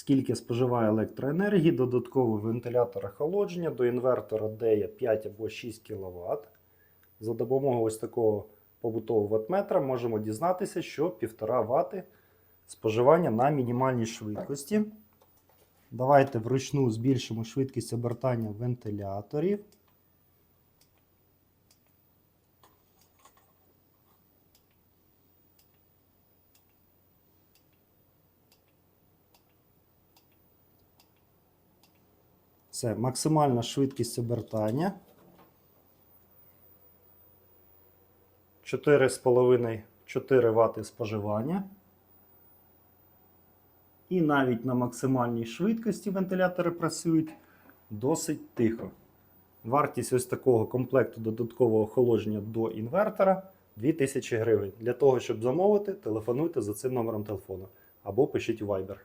скільки споживає електроенергії, додатковий вентилятор охолодження до інвертора DEA 5 або 6 кВт. За допомогою ось такого побутового ватметра можемо дізнатися, що 1,5 Вт споживання на мінімальній швидкості. Давайте вручну збільшимо швидкість обертання вентиляторів. Це максимальна швидкість обертання. 4,5-4 Вт споживання. І навіть на максимальній швидкості вентилятори працюють досить тихо. Вартість ось такого комплекту додаткового охолодження до інвертора 2000 гривень. Для того, щоб замовити, телефонуйте за цим номером телефону або пишіть у Viber.